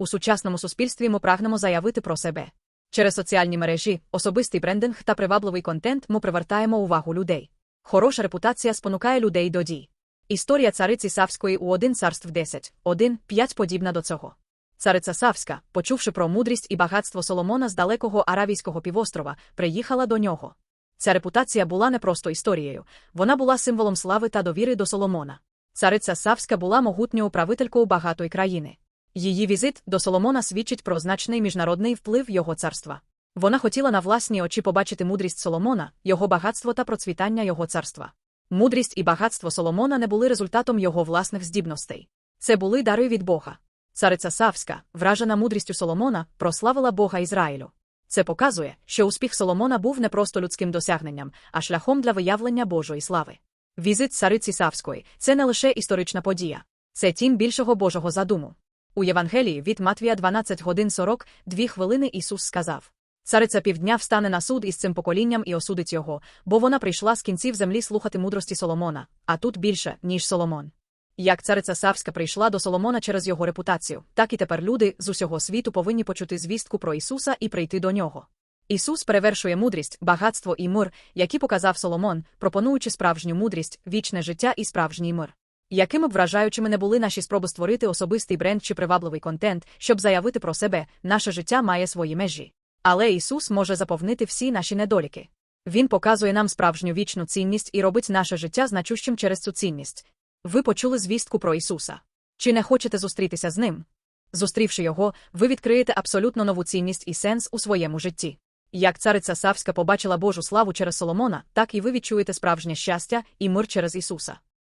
У сучасному суспільстві ми прагнемо заявити про себе. Через соціальні мережі, особистий брендинг та привабливий контент ми привертаємо увагу людей. Хороша репутація спонукає людей до дій. Історія цариці Савської у один царств 10, 1, 5 подібна до цього. Цариця Савська, почувши про мудрість і багатство Соломона з далекого Аравійського півострова, приїхала до нього. Ця репутація була не просто історією, вона була символом слави та довіри до Соломона. Цариця Савська була могутньою управителькою багатої країни. Її візит до Соломона свідчить про значний міжнародний вплив його царства. Вона хотіла на власні очі побачити мудрість Соломона, його багатство та процвітання його царства. Мудрість і багатство Соломона не були результатом його власних здібностей. Це були дари від Бога. Цариця Савська, вражена мудрістю Соломона, прославила Бога Ізраїлю. Це показує, що успіх Соломона був не просто людським досягненням, а шляхом для виявлення Божої слави. Візит цариці Савської це не лише історична подія, це тім більшого Божого задуму. У Євангелії від Матвія 12 годин 40, дві хвилини Ісус сказав. Цариця півдня встане на суд із цим поколінням і осудить його, бо вона прийшла з кінців землі слухати мудрості Соломона, а тут більше, ніж Соломон. Як цариця Савська прийшла до Соломона через його репутацію, так і тепер люди з усього світу повинні почути звістку про Ісуса і прийти до нього. Ісус перевершує мудрість, багатство і мир, які показав Соломон, пропонуючи справжню мудрість, вічне життя і справжній мир. Якими б вражаючими не були наші спроби створити особистий бренд чи привабливий контент, щоб заявити про себе, наше життя має свої межі. Але Ісус може заповнити всі наші недоліки. Він показує нам справжню вічну цінність і робить наше життя значущим через цю цінність. Ви почули звістку про Ісуса. Чи не хочете зустрітися з ним? Зустрівши його, ви відкриєте абсолютно нову цінність і сенс у своєму житті. Як цариця Савська побачила Божу славу через Соломона, так і ви відчуєте справжнє щастя і мир через Ісуса.